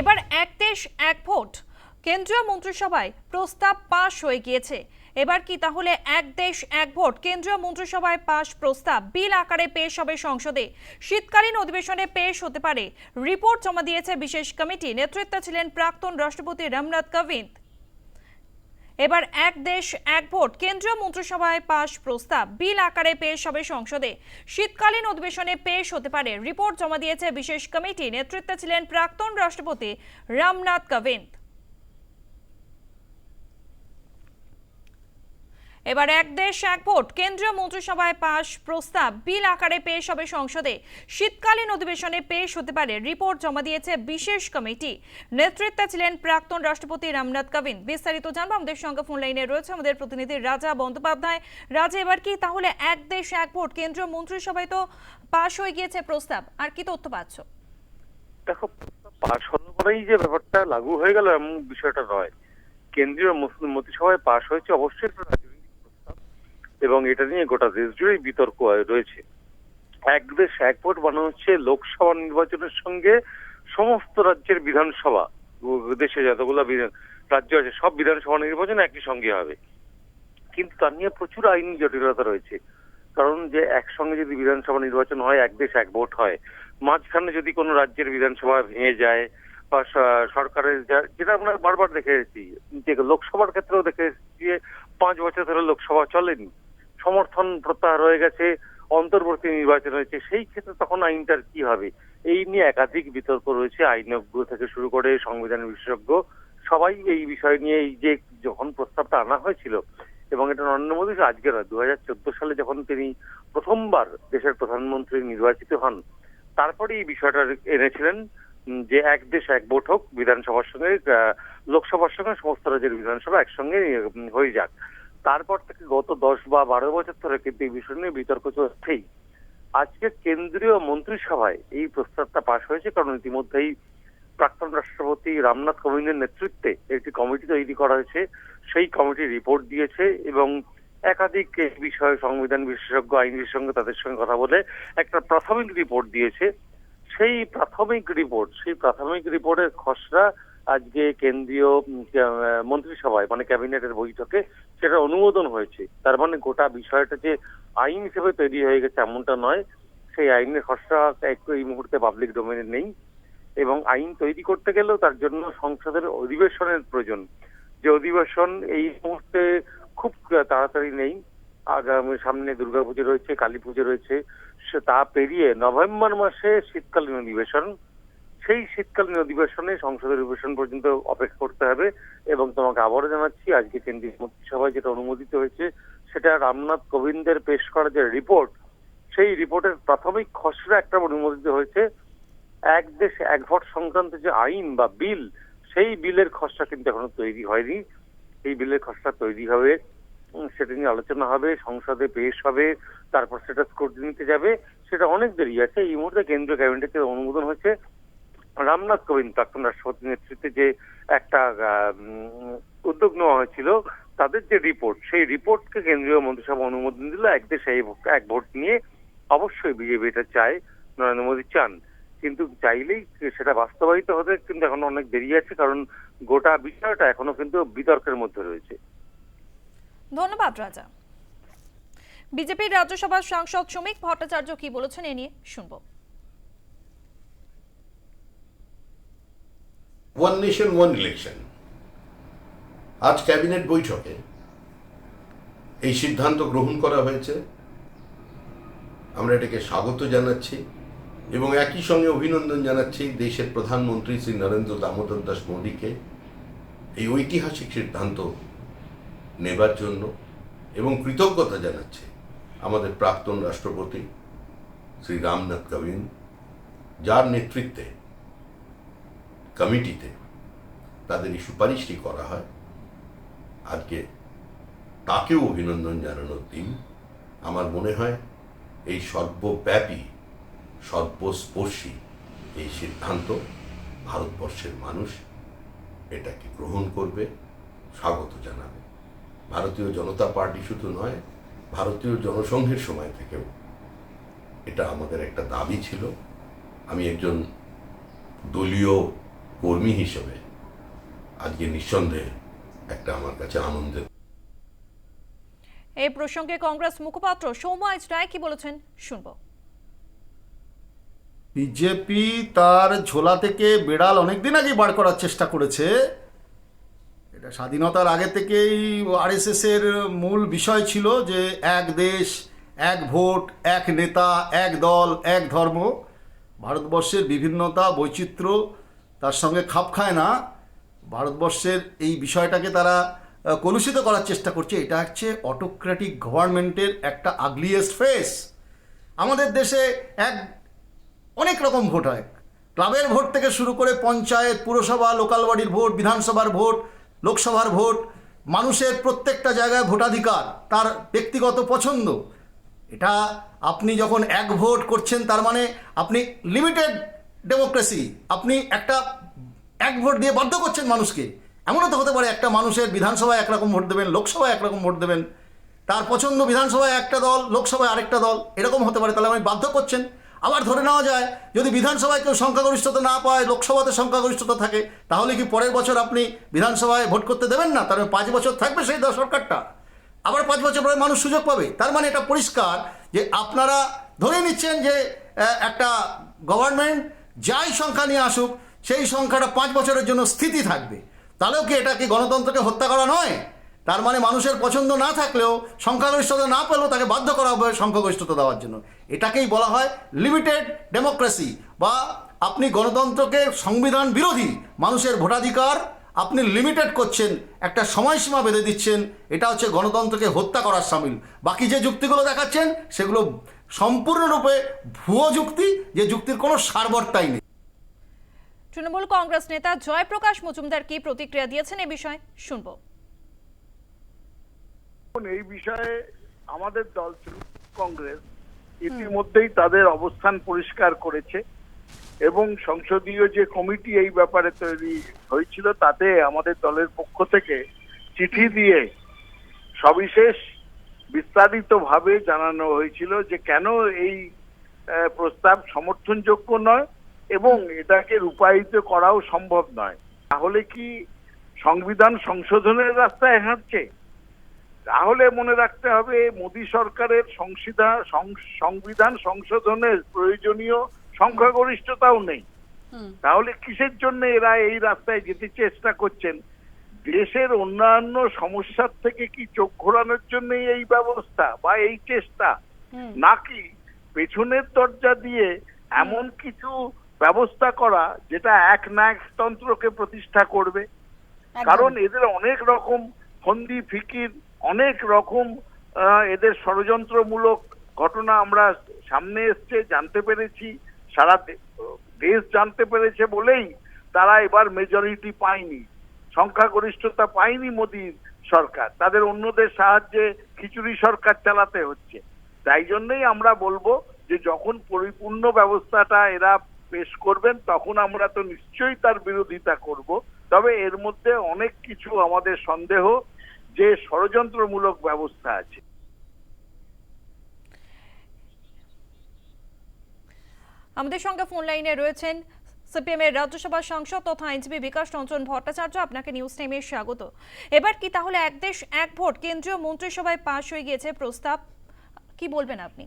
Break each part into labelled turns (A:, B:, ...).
A: এবার এক দেশ, এক ভোট। কেন্দ্রীয় মন্ত্রিসভায় প্রস্তাব পাশ হয়ে গিয়েছে। এবার কি তাহলে এক দেশ, এক ভোট? কেন্দ্রীয় মন্ত্রিসভায় পাশ প্রস্তাব। বিল আকারে পেশ হবে সংসদে। শীতকালীন অধিবেশনে পেশ হতে পারে। রিপোর্ট জমা দিয়েছে বিশেষ কমিটি। নেতৃত্বে ছিলেন প্রাক্তন রাষ্ট্রপতি রামনাথ কোবিন্দ। এবার এক দেশ, এক ভোট। কেন্দ্রীয় মন্ত্রিসভায় পাশ প্রস্তাব। বিল আকারে পেশ হবে সংসদে। শীতকালীন অধিবেশনে পেশ হতে পারে। রিপোর্ট জমা দিয়েছে বিশেষ কমিটি। নেতৃত্বে ছিলেন প্রাক্তন রাষ্ট্রপতি রামনাথ কোবিন্দ। এবার এক দেশ, এক ভোট। কেন্দ্রীয় মন্ত্রিসভায় পাশ প্রস্তাব। বিল আকারে পেশ হবে সংসদে। শীতকালীন অধিবেশনে পেশ হতে পারে রিপোর্ট জমা দিয়েছে বিশেষ কমিটি। নেতৃত্বে ছিলেন প্রাক্তন রাষ্ট্রপতি রামনাথ কোবিন্দ। বিস্তারিত জানব আমাদের সঙ্গে ফোন লাইনে রয়েছে আমাদের প্রতিনিধি রাজা বন্দ্যোপাধ্যায়। রাজা, এবার কি? তাহলে এক দেশ, এক ভোট। কেন্দ্রীয় মন্ত্রিসভায় তো পাশ হয়ে গিয়েছে প্রস্তাব। আর কি তথ্য পাচ্ছ?
B: দেখো পাশ হলো বলেই যে ব্যাপারটা লাগু হয়ে গেল এমন বিষয়টা নয়। কেন্দ্রীয় মন্ত্রিসভায় পাশ হয়েছে অবশ্যই এবং এটা নিয়ে গোটা দেশ জুড়েই বিতর্ক রয়েছে। এক দেশ এক ভোট বানানো হচ্ছে লোকসভা নির্বাচনের সঙ্গে সমস্ত রাজ্যের বিধানসভা। দেশে যতগুলো রাজ্য আছে, সব বিধানসভা নির্বাচন একই সঙ্গে হবে। কিন্তু তার নিয়ে প্রচুর আইনি জটিলতা রয়েছে। কারণ যে একসঙ্গে যদি বিধানসভা নির্বাচন হয়, এক দেশ এক ভোট হয়, মাঝখানে যদি কোনো রাজ্যের বিধানসভা ভেঙে যায় বা সরকারের যেটা আমরা বারবার দেখে এসেছি লোকসভার ক্ষেত্রেও দেখে এসেছি যে পাঁচ বছর ধরে লোকসভা চলেনি। সমর্থন প্রত্যাহার হয়ে গেছে, অন্তর্বর্তী নির্বাচন হয়েছে, সেই ক্ষেত্রে তখন আইনটার কি হবে? এই নিয়ে একাধিক বিতর্ক রয়েছে আইনজ্ঞ থেকে শুরু করে সংবিধান বিশেষজ্ঞ, সবাই এই বিষয় নিয়ে এই যে যখন প্রস্তাবটা আনা হয়েছিল, এবং এটা নরেন্দ্র মোদী আজকে নয় দু হাজার চোদ্দ সালে যখন তিনি প্রথমবার দেশের প্রধানমন্ত্রী নির্বাচিত হন, তারপরে এই বিষয়টা এনেছিলেন যে এক দেশ এক হোক বিধানসভার সঙ্গে লোকসভার সঙ্গে, সমস্ত রাজ্যের বিধানসভা একসঙ্গে হয়ে যাক। তারপর থেকে গত দশ বা বারো বছর ধরে কিন্তু এই বিষয় নিয়ে বিতর্ক চলছেই। আজকে কেন্দ্রীয় মন্ত্রিসভায় এই প্রস্তাবটা পাশ হয়েছে, কারণ ইতিমধ্যেই প্রাক্তন রাষ্ট্রপতি রামনাথ কোবিন্দের নেতৃত্বে একটি কমিটি তৈরি করা হয়েছে। সেই কমিটি রিপোর্ট দিয়েছে এবং একাধিক বিষয়ে সংবিধান বিশেষজ্ঞ আইন বিশেষজ্ঞ তাদের সঙ্গে কথা বলে একটা প্রাথমিক রিপোর্ট দিয়েছে। সেই প্রাথমিক রিপোর্ট, সেই প্রাথমিক রিপোর্টের খসড়া আজকে কেন্দ্রীয় মন্ত্রিসভায় মানে ক্যাবিনেটের বৈঠকে সেটা অনুমোদন হয়েছে। তার মানে গোটা বিষয়টা যে আইন হিসেবে তৈরি হয়ে গেছে এমনটা নয়। সেই আইনের খসড়া একটু এই মুহূর্তে পাবলিক ডোমেনে নেই এবং আইন তৈরি করতে গেলেও তার জন্য সংসদের অধিবেশনের প্রয়োজন। যে অধিবেশন এই মুহূর্তে খুব তাড়াতাড়ি নেই। আগামী সামনে দুর্গাপুজো রয়েছে কালী পুজো রয়েছে তা পেরিয়ে নভেম্বর মাসে শীতকালীন অধিবেশন। সেই শীতকালীন অধিবেশনে সংসদের অধিবেশন পর্যন্ত অপেক্ষা করতে হবে এবং তোমাকে আবারও জানাচ্ছি, আজকে কেন্দ্রীয় মন্ত্রিসভায় যেটা অনুমোদিত হয়েছে, সেটা রামনাথ কোবিন্দের পেশ করা যে রিপোর্ট, সেই রিপোর্টের প্রাথমিক খসড়া একটা অনুমোদিত হয়েছে। এক দেশ এক ভোট সংক্রান্ত যে আইন বা বিল, সেই বিলের খসড়া কিন্তু এখনও তৈরি হয়নি। এই বিলের খসড়া তৈরি হবে সেটা নিয়ে আলোচনা হবে, সংসদে পেশ হবে, তারপর সেটা স্ক্রুটিনিতে যাবে, সেটা অনেক দেরি আছে। এই মুহূর্তে কেন্দ্রীয় ক্যাবিনেট থেকে অনুমোদন হয়েছে। রামনাথ কোবিন্দ প্রাক্তন নেতৃত্বে যে একটা উদ্যোগ নেওয়া হয়েছিল, তাদের যে রিপোর্ট সেই রিপোর্টকে কেন্দ্রীয় মন্ত্রিসভা অনুমোদন দিল। এক দেশে এক ভোট নিয়ে অবশ্যই বিজেপি এটা চায়, নরেন্দ্র মোদী চান। কিন্তু চাইলেই সেটা বাস্তবায়িত হতে কিন্তু এখন অনেক দেরি আছে, কারণ গোটা বিষয়টা এখনও কিন্তু বিতর্কের মধ্যে রয়েছে।
A: ধন্যবাদ, রাজা। বিজেপির রাজ্যসভার সাংসদ শ্রমিক ভট্টাচার্য কি বলেছেন এ নিয়ে শুনব।
C: ওয়ান নেশন ওয়ান ইলেকশন আজ ক্যাবিনেট বৈঠকে এই সিদ্ধান্ত গ্রহণ করা হয়েছে। আমরা এটাকে স্বাগত জানাচ্ছি এবং একই সঙ্গে অভিনন্দন জানাচ্ছি দেশের প্রধানমন্ত্রী শ্রী নরেন্দ্র দামোদর দাস মোদীকে এই ঐতিহাসিক সিদ্ধান্ত নেবার জন্য এবং কৃতজ্ঞতা জানাচ্ছি আমাদের প্রাক্তন রাষ্ট্রপতি শ্রী রামনাথ কোবিন্দ, যার নেতৃত্বে কমিটিতে তাদের এই সুপারিশটি করা হয়। আজকে তাকেও অভিনন্দন জানানোর দিন। আমার মনে হয় এই সর্বব্যাপী, সর্বস্পর্শী এই সিদ্ধান্ত ভারতবর্ষের মানুষ এটাকে গ্রহণ করবে, স্বাগত জানাবে। ভারতীয় জনতা পার্টি শুধু নয়, ভারতীয় জনসংঘের সময় থেকেও এটা আমাদের একটা দাবি ছিল। আমি একজন দলীয় কর্মী হিসেবে আজকে নিঃসন্দেহে একটা আমার কাছে আনন্দের
A: এই প্রসঙ্গে কংগ্রেস মুখপাত্র সৌম্য রায় কি বলেছেন শুনব।
D: বিজেপি তার ঝোলা থেকে বেড়াল অনেকদিন আগে বার করার চেষ্টা করেছে। এটা স্বাধীনতার আগে থেকেই আরএসএস এর মূল বিষয় ছিল যে এক দেশ এক ভোট এক নেতা এক দল এক ধর্ম। ভারতবর্ষের বিভিন্নতা বৈচিত্র্য তার সঙ্গে খাপ খায় না। ভারতবর্ষের এই বিষয়টাকে তারা কলুষিত করার চেষ্টা করছে। এটা হচ্ছে অটোক্রেটিক গভর্নমেন্টের একটা আগলিয়েস্ট ফেস আমাদের দেশে এক, অনেক রকম ভোট হয়। ক্লাবের ভোট থেকে শুরু করে পঞ্চায়েত, পুরসভা লোকাল বডির ভোট, বিধানসভার ভোট, লোকসভার ভোট, মানুষের প্রত্যেকটা জায়গায় ভোটাধিকার, তার ব্যক্তিগত পছন্দ। এটা আপনি যখন এক ভোট করছেন, তার মানে আপনি লিমিটেড ডেমোক্রেসি। আপনি একটা এক ভোট দিয়ে বাধ্য করছেন মানুষকে। এমনও তো হতে পারে একটা মানুষের বিধানসভায় একরকম ভোট দেবেন, লোকসভায় একরকম ভোট দেবেন। তার পছন্দ বিধানসভায় একটা দল, লোকসভায় আরেকটা দল, এরকম হতে পারে, তাহলে আপনি বাধ্য করছেন। আবার ধরে নেওয়া যায়, যদি বিধানসভায় কেউ সংখ্যাগরিষ্ঠতা না পায়, লোকসভাতে সংখ্যাগরিষ্ঠতা থাকে, তাহলে কি পরের বছর আপনি বিধানসভায় ভোট করতে দেবেন না? তার মানে পাঁচ বছর থাকবে সেই দল সরকারটা। আবার পাঁচ বছর পরে মানুষ সুযোগ পাবে। তার মানে এটা পরিষ্কার যে আপনারা ধরে নিচ্ছেন যে একটা গভর্নমেন্ট যাই সংখ্যা নিয়ে আসুক, সেই সংখ্যাটা পাঁচ বছরের জন্য স্থিতি থাকবে। তাহলেও কি এটা কি গণতন্ত্রকে হত্যা করা নয়? তার মানে মানুষের পছন্দ না থাকলেও, সংখ্যাগরিষ্ঠতা না পেলেও তাকে বাধ্য করা হবে সংখ্যাগরিষ্ঠতা দেওয়ার জন্য। এটাকেই বলা হয় লিমিটেড ডেমোক্রেসি বা আপনি গণতন্ত্রকে সংবিধান বিরোধী, মানুষের ভোটাধিকার আপনি লিমিটেড করছেন, একটা সময়সীমা বেঁধে দিচ্ছেন, এটা হচ্ছে গণতন্ত্রকে হত্যা করার সামিল। বাকি যে যুক্তিগুলো দেখাচ্ছেন, সেগুলো সম্পূর্ণরূপে ভুয়ো যুক্তি যে যুক্তির কোনো সারবর্তাই নেই।
A: তৃণমূল কংগ্রেস নেতা জয়প্রকাশ মজুমদার কি প্রতিক্রিয়া দিয়েছেন এ বিষয়ে? শুনব।
E: এই বিষয়ে আমাদের দল তৃণমূল কংগ্রেস ইতিমধ্যেই তাদের অবস্থান পরিষ্কার করেছে এবং সংসদীয় যে কমিটি এই ব্যাপারে তৈরি হয়েছিল তাতে আমাদের দলের পক্ষ থেকে চিঠি দিয়ে সবিশেষ বিস্তারিতভাবে জানানো হয়েছিল যে কেন এই প্রস্তাব সমর্থনযোগ্য নয় এবং এটাকে রূপায়িত করাও সম্ভব নয়। তাহলে কি সংবিধান সংশোধনের রাস্তায় হাঁটছে? তাহলে মনে রাখতে হবে মোদী সরকারের সংবিধান সংবিধান সংশোধনের প্রয়োজনীয় সংখ্যাগরিষ্ঠতাও নেই। তাহলে কিসের জন্য এরা এই রাস্তায় যেতে চেষ্টা করছেন? দেশের অন্যান্য সমস্যার থেকে কি চোখ ঘোরানোর জন্য এই ব্যবস্থা বা এই চেষ্টা? নাকি পেছনের দরজা দিয়ে এমন কিছু ব্যবস্থা করা যেটা এক তন্ত্রকে প্রতিষ্ঠা করবে? কারণ এদের অনেক রকম ফন্দি ফিকির অনেক রকম এদের ষড়যন্ত্রমূলক ঘটনা আমরা সামনে এসছে জানতে পেরেছি সারা দেশ জানতে পেরেছে বলেই তারা এবার মেজরিটি পায়নি। সংখ্যাগরিষ্ঠতা পায়নি মোদীর সরকার। তাদের অন্যদের সাহায্যে খিচুড়ি সরকার চালাতে হচ্ছে। তাই জন্যই আমরা বলব যে যখন পরিপূর্ণ ব্যবস্থাটা এরা পেশ করবেন, তখন আমরা তো নিশ্চয়ই তার বিরোধিতা করব। তবে এর মধ্যে অনেক কিছু আমাদের সন্দেহ যে ষড়যন্ত্রমূলক ব্যবস্থা আছে।
A: আমাদের সঙ্গে ফোন লাইনে রয়েছেন সিপিএম এর রাজ্যসভা সাংসদ তথা আইনজীবী বিকাশ রঞ্জন ভট্টাচার্য, আপনাকে নিউজ টাইমে স্বাগত। এবার কি তাহলে এক দেশ, এক ভোট? কেন্দ্রীয় মন্ত্রিসভায় পাশ হয়ে গিয়েছে প্রস্তাব। কি বলবেন আপনি?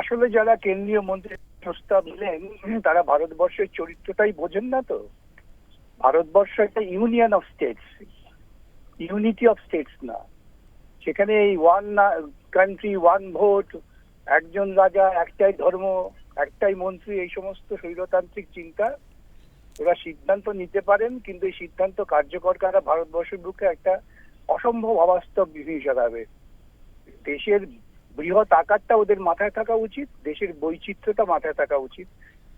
F: আসলে যারা কেন্দ্রীয় মন্ত্রী প্রস্তাব দিলেন তারা ভারতবর্ষের চরিত্রটাই বোঝেন না তো। ভারতবর্ষ একটা union of states, unity of states না। সেখানে এই ওয়ান কান্ট্রি ওয়ান ভোট, একজন রাজা, একটাই ধর্ম একটাই মন্ত্রী এই সমস্ত স্বৈরতান্ত্রিক চিন্তা ওরা সিদ্ধান্ত নিতে পারেন, কিন্তু এই সিদ্ধান্ত কার্যকর করা ভারতবর্ষের বুকে একটা অসম্ভব অবাস্তব বিধিনিষেধ হবে দেশের বৃহৎ আকারটা ওদের মাথায় থাকা উচিত, দেশের বৈচিত্র্যটা মাথায় থাকা উচিত।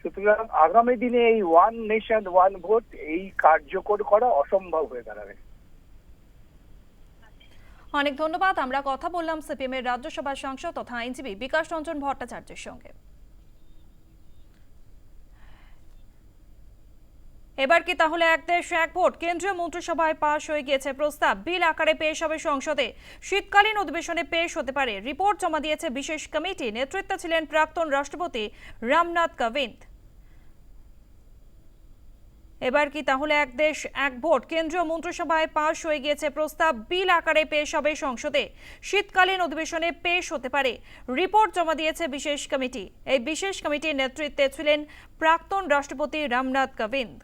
F: সুতরাং আগামী দিনে এই ওয়ান নেশন, ওয়ান ভোট এই কার্যকর করা অসম্ভব হয়ে দাঁড়াবে।
A: অনেক ধন্যবাদ, আমরা কথা বললাম সিপিএম এর রাজ্যসভা সাংসদ তথা আইনজীবী বিকাশ রঞ্জন ভট্টাচার্যের সঙ্গে। এবার কি তাহলে এক দেশ, এক ভোট? কেন্দ্রীয় মন্ত্রিসভায় পাশ হয়ে গিয়েছে প্রস্তাব। বিল আকারে পেশ হবে সংসদে। শীতকালীন অধিবেশনে পেশ হতে পারে। রিপোর্ট জমা দিয়েছে বিশেষ কমিটি। নেতৃত্বে ছিলেন প্রাক্তন রাষ্ট্রপতি রামনাথ কোবিন্দ। এবার কি তাহলে এক দেশ, এক ভোট? কেন্দ্রীয় মন্ত্রিসভায় পাশ হয়ে গিয়েছে প্রস্তাব। বিল আকারে পেশ হবে সংসদে। শীতকালীন অধিবেশনে পেশ হতে পারে। রিপোর্ট জমা দিয়েছে বিশেষ কমিটি। এই বিশেষ কমিটির নেতৃত্বে ছিলেন প্রাক্তন রাষ্ট্রপতি রামনাথ কোবিন্দ।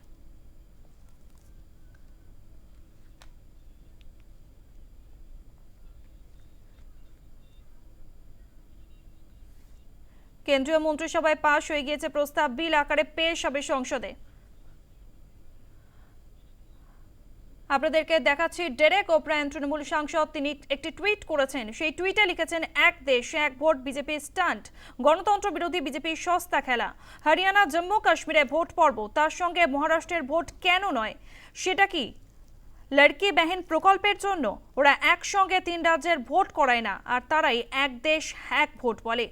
A: কেন্দ্রীয় মন্ত্রিসভায় পাশ হয়ে গিয়েছে প্রস্তাব, বিল আকারে পেশ হবে সংসদে। আপনাদেরকে দেখাচ্ছি ডেরেক ওব্রায়ন তৃণমূল সাংসদ, তিনি একটি টুইট করেছেন। সেই টুইটে লিখেছেন, এক দেশ, এক ভোট বিজেপি স্টান্ট। গণতন্ত্র বিরোধী বিজেপির সস্তা খেলা। হরিয়ানা, জম্মু, কাশ্মীরে ভোট পর্ব। তার সঙ্গে মহারাষ্ট্রের ভোট কেন নয়? সেটা কি? লড়কি বেহেন প্রকল্পের জন্য? ওরা একসঙ্গে তিন রাজ্যের ভোট করায় না, আর তারাই এক দেশ, এক ভোট বলে।